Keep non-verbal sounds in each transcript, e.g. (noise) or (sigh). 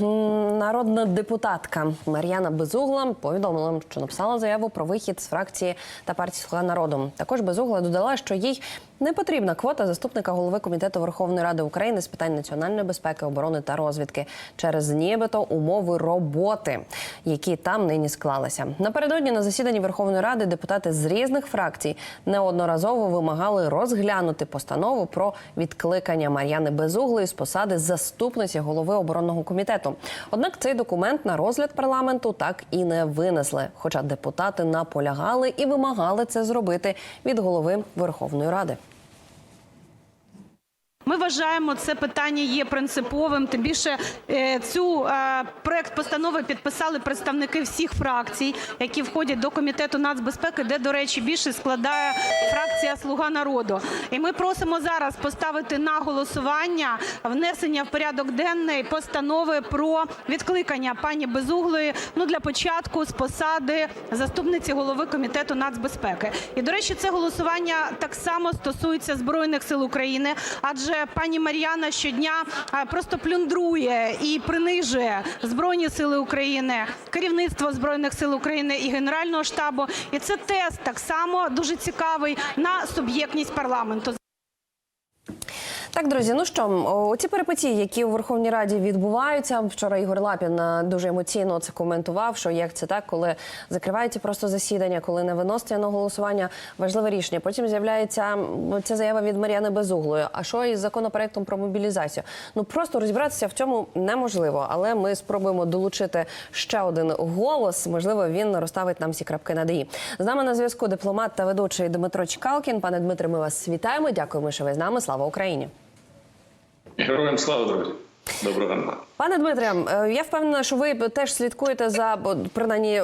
Народна депутатка Мар'яна Безугла повідомила, що написала заяву про вихід з фракції та партії «Слуга народу. Також Безугла додала, що їй не потрібна квота заступника голови комітету Верховної Ради України з питань національної безпеки, оборони та розвідки через нібито умови роботи, які там нині склалися. Напередодні на засіданні Верховної Ради депутати з різних фракцій неодноразово вимагали розглянути постанову про відкликання Мар'яни Безуглої з посади заступниці голови оборонного комітету. Однак цей документ на розгляд парламенту так і не винесли. Хоча депутати наполягали і вимагали це зробити від голови Верховної Ради. Ми вважаємо, це питання є принциповим. Тим більше е, цю е, проект постанови підписали представники всіх фракцій, які входять до комітету нацбезпеки, де, до речі, більше складає фракція Слуга народу. І ми просимо зараз поставити на голосування внесення в порядок денний постанови про відкликання пані Безуглої. Ну для початку з посади заступниці голови комітету нацбезпеки. І до речі, це голосування так само стосується збройних сил України, адже пані Мар'яна щодня е, просто плюндрує і принижує збройні сили України, керівництво збройних сил України і Генерального штабу. І це тест так само дуже цікавий на суб'єктність парламенту. Так, друзі, ну що, ці перипетії, які у Верховній Раді відбуваються. Вчора Ігор Лапін е, дуже емоційно це коментував. Що як це так, коли закривається просто засідання, коли не виноситься на голосування важливе рішення. Потім з'являється ця заява від Мар'яни Безуглої. А що із законопроектом про мобілізацію? Ну просто розібратися в цьому неможливо, але ми спробуємо долучити ще один голос. Можливо, він розставить нам всі крапки над «і». З нами на зв'язку дипломат та ведучий Дмитро Чкалкін. Пане Дмитре, ми вас вітаємо. Дякуємо, що ви з нами. Слава Україні. Героям слава, друзі. Доброго ранку. Пане Дмитре, е, я впевнена, що ви теж слідкуєте за принаймні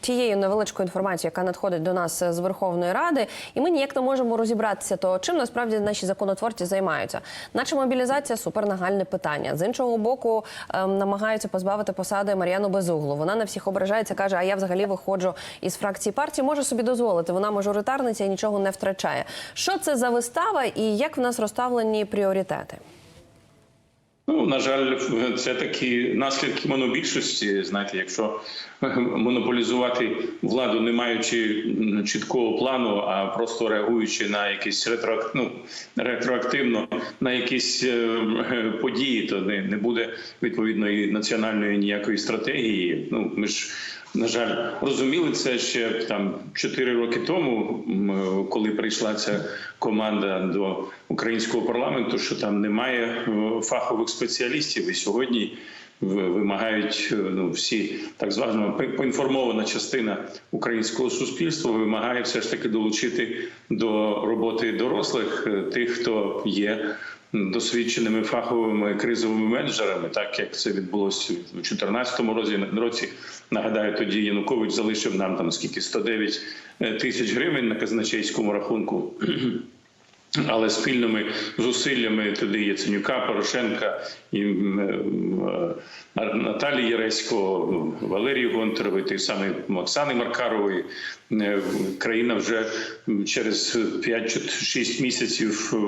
тією невеличкою інформацією, яка надходить до нас з Верховної Ради, і ми ніяк не можемо розібратися, то чим насправді наші законотворці займаються. Наче мобілізація супернагальне питання. З іншого боку, ем, намагаються позбавити посади Мар'яну Безуглу. Вона на всіх ображається, каже: А я взагалі виходжу із фракції партії. Може собі дозволити. Вона мажоритарниця і нічого не втрачає. Що це за вистава і як в нас розставлені пріоритети? Ну, на жаль, це такі наслідки монобільшості. Знаєте, якщо монополізувати владу, не маючи чіткого плану, а просто реагуючи на якісь ретроак... ну, ретроактивно на якісь е, події, то не буде відповідної національної ніякої стратегії. Ну ми ж. На жаль, розуміли це ще там 4 роки тому, коли прийшла ця команда до українського парламенту, що там немає е, фахових спеціалістів, і сьогодні вимагають е, ну всі так звана по- поінформована частина українського суспільства вимагає все ж таки долучити до роботи дорослих е, тих, хто є досвідченими фаховими кризовими менеджерами, так як це відбулося у 2014 році. році. Нагадаю, тоді Янукович залишив нам там скільки 109 тисяч гривень на казначейському рахунку. Але спільними зусиллями туди Яценюка, Порошенка і м, е, Наталії Єресько, Валерії Гонтарової, той самий Оксани Маркарової, е, країна вже через 5-6 місяців е,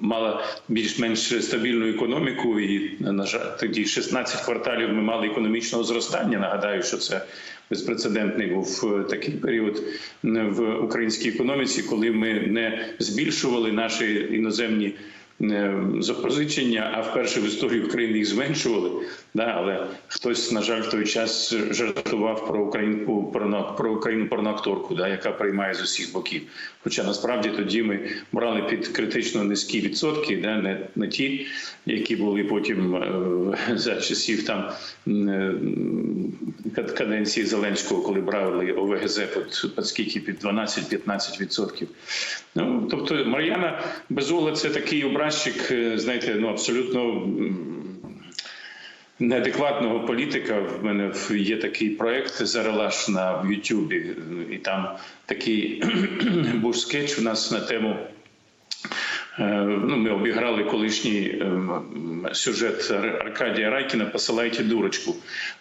мала більш-менш стабільну економіку. І на жаль, тоді 16 кварталів ми мали економічного зростання. Нагадаю, що це безпрецедентний був е, такий період в українській економіці, коли ми не збільшували наші іноземні е, запозичення, а вперше в історії України їх зменшували. Да, але хтось, на жаль, в той час жартував про українку про Україну порноакторку, да, яка приймає з усіх боків. Хоча насправді тоді ми брали під критично низькі відсотки, да, не, не ті, які були потім е, (laughs) за часів там е, каденції Зеленського, коли брали ОВГЗ під, під скільки під 12-15 відсотків. Ну тобто Мар'яна Безугла це такий образчик, е, знаєте, ну абсолютно. неадекватного політика. В мене є такий проект «Зарелаш» на Ютубі, і там такий (clears throat) був скетч у нас на тему Ну, ми обіграли колишній ем, сюжет Аркадія Райкіна «Посилайте дурочку,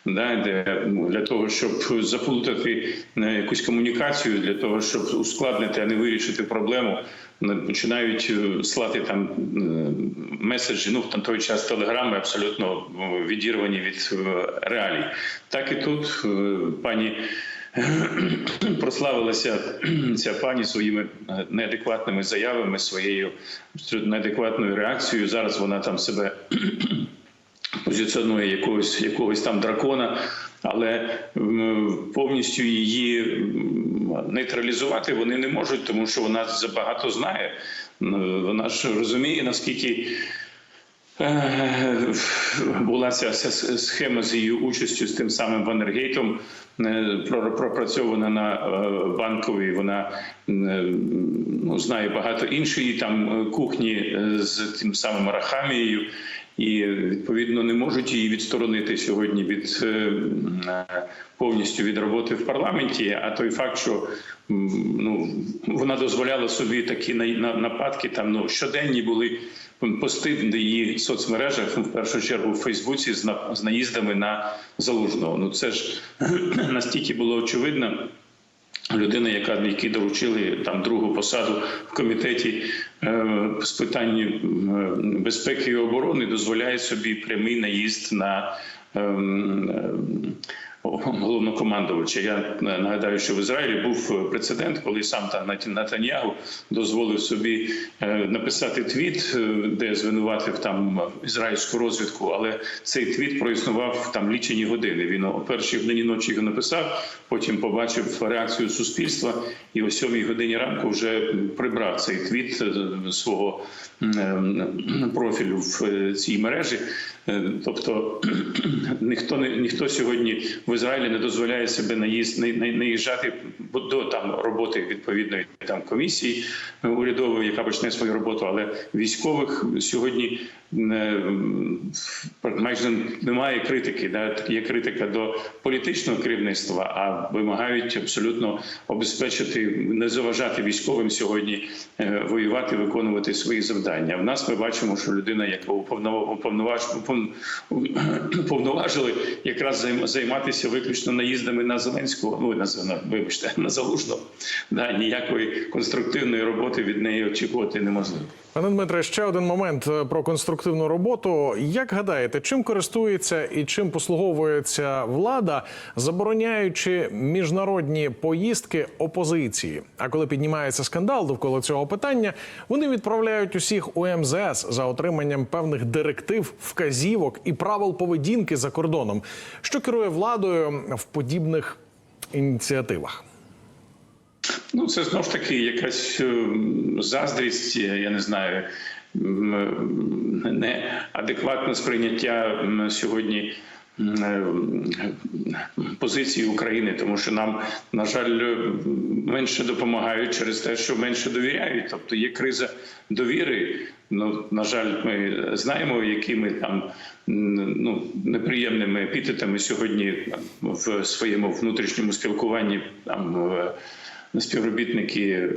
да, де ну, для того, щоб заплутати е, якусь комунікацію, для того, щоб ускладнити, а не вирішити проблему, е, починають е, слати там е, меседжі. Ну на той час телеграми абсолютно е, відірвані від е, реалій. Так і тут е, пані (clears throat) прославилася (clears throat) ця пані своїми е, неадекватними заявами, своєю неадекватною реакцією. Зараз вона там себе (clears throat) позиціонує якогось якогось там дракона, але повністю її нейтралізувати вони не можуть, тому що вона забагато знає. Вона ж розуміє наскільки. Е, Була ця схема з її участю з тим самим Ванергейтом е, пропрацьована на е, банковій. Вона ну, знає багато іншої там кухні з тим самим Арахамією. І відповідно не можуть її відсторонити сьогодні від повністю від роботи в парламенті. А той факт, що ну вона дозволяла собі такі на- на- нападки, там ну щоденні були пости в її соцмережах, ну, в першу чергу в Фейсбуці з на- з наїздами на залужного. Ну це ж (clears throat) настільки було очевидно. Людина, яка якій доручили там другу посаду в комітеті е, з питань е, безпеки і оборони, дозволяє собі прямий наїзд на ем, головнокомандувача. Я нагадаю, що в Ізраїлі був прецедент, коли сам та Натаньягу дозволив собі е, написати твіт, е, де звинуватив там ізраїльську розвідку, але цей твіт проіснував там лічені години. Він о першій годині ночі його написав, потім побачив реакцію суспільства, і о сьомій годині ранку вже прибрав цей твіт е, свого профілю в е, цій мережі. Е, Тобто (clears throat) ніхто не ніхто сьогодні в Ізраїлі не дозволяє себе наїзд не, не, наїжджати до там роботи відповідної там комісії урядової, яка почне свою роботу, але військових сьогодні е, майже немає критики. Да? Є критика до політичного керівництва, а вимагають абсолютно обезпечити, не заважати військовим сьогодні е, воювати, виконувати свої завдання. В нас ми бачимо, що людина, яка уповнов- уповноваж- (clears throat) упов- якраз займ- займатися виключно наїздами на Зеленського, ну на- вибачте, на залужного. Да, ніякої конструктивної роботи від неї очікувати неможливо. Пане Дмитре, ще один момент е, про конструктивну роботу. Як гадаєте, чим користується і чим послуговується влада, забороняючи міжнародні поїздки опозиції? А коли піднімається скандал довкола цього питання, вони відправляють усіх у МЗС за отриманням певних директив, вказівок і правил поведінки за кордоном, що керує владою в подібних ініціативах. Ну, це знов ж таки якась е, заздрість, я не знаю, неадекватне сприйняття сьогодні е, позиції України, тому що нам, на жаль, е, менше допомагають через те, що менше довіряють. Тобто є криза довіри. Ну, на жаль, ми знаємо, якими там ну, неприємними епітетами сьогодні в своєму внутрішньому спілкуванні там. Співробітники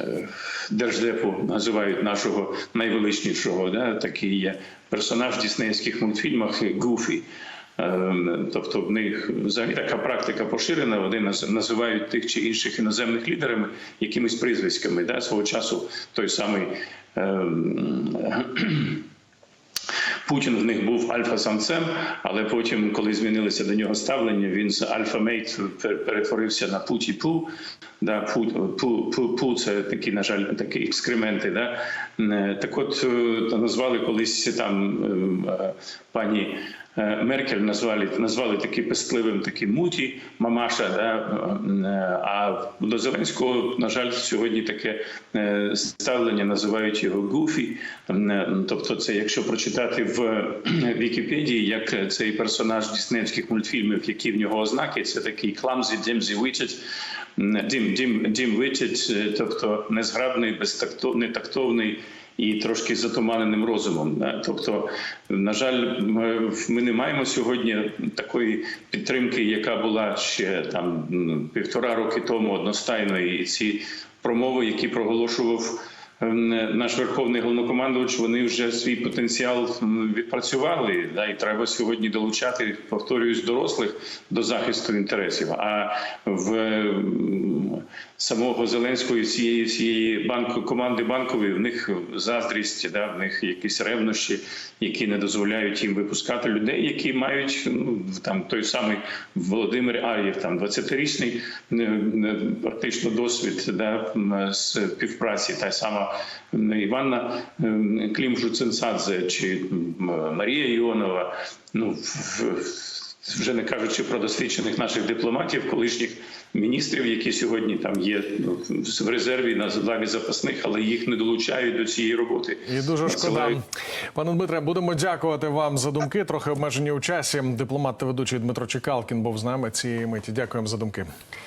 е, держдепу називають нашого найвеличнішого. Да? Такий є персонаж в діснеївських мультфільмах Гуфі. Ем, Тобто в них взагалі така практика поширена. Вони називають тих чи інших іноземних лідерами якимись прізвиськами. Да? Свого часу той самий ем, Путін в них був альфа-самцем, але потім, коли змінилося до нього ставлення, він з альфа-мейт пер- перетворився на путі-пу. Да, пу, пу, пу, пу це такі, на жаль, такі екскременти. Да? Е, Так от е, назвали колись там е, пані Меркель назвали, назвали таким пестливим таким муті мамаша. Да? А до Зеленського, на жаль, сьогодні таке ставлення називають його гуфі. Тобто, це якщо прочитати в Вікіпедії, як цей персонаж діснеївських мультфільмів, які в нього ознаки, це такий кламзі, дімзі вичать. Дім, дім, дім вичать, е, тобто незграбний, безтактовний, тактовний. і трошки затуманеним розумом. Тобто, на жаль, ми, ми не маємо сьогодні такої підтримки, яка була ще там півтора роки тому одностайної. І ці промови, які проголошував наш верховний головнокомандувач, вони вже свій потенціал відпрацювали. Да, і треба сьогодні долучати, повторююсь, дорослих до захисту інтересів. А в самого Зеленського і цієї всієї банку команди банкової в них заздрість, да, в них якісь ревнощі, які не дозволяють їм випускати людей, які мають ну там той самий Володимир Ар'єв, там 20-річний не- не- практично досвід да, співпраці, та сама Іванна Клімжуценсадзе чи Марія Іонова. Ну в- вже не кажучи про досвідчених наших дипломатів, колишніх міністрів, які сьогодні там є ну, в резерві на лаві запасних, але їх не долучають до цієї роботи. І дуже шкода. Пане Дмитре, будемо дякувати вам за думки. Трохи обмежені у часі. Дипломат та ведучий Дмитро Чекалкін був з нами цієї миті. Дякуємо за думки.